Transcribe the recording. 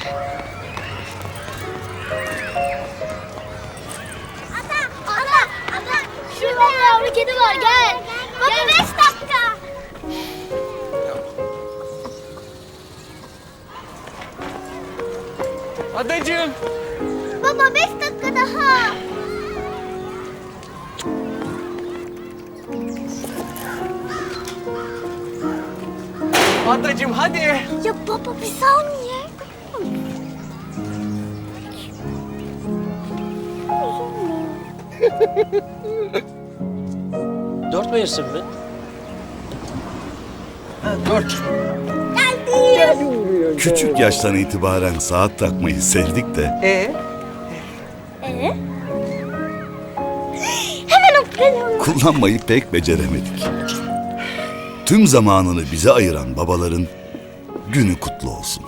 Ata, ata, ata. Şurada yavru kedi var gel. Bak beş dakika. Adacığım. Baba beş dakika daha. Adacığım hadi. Ya baba bir saniye. Dört mevsim mi? Dört. Geldi. Küçük yaştan itibaren saat takmayı sevdik de Ee? Ee? Hemen okuyalım. kullanmayı pek beceremedik. Tüm zamanını bize ayıran babaların günü kutlu olsun.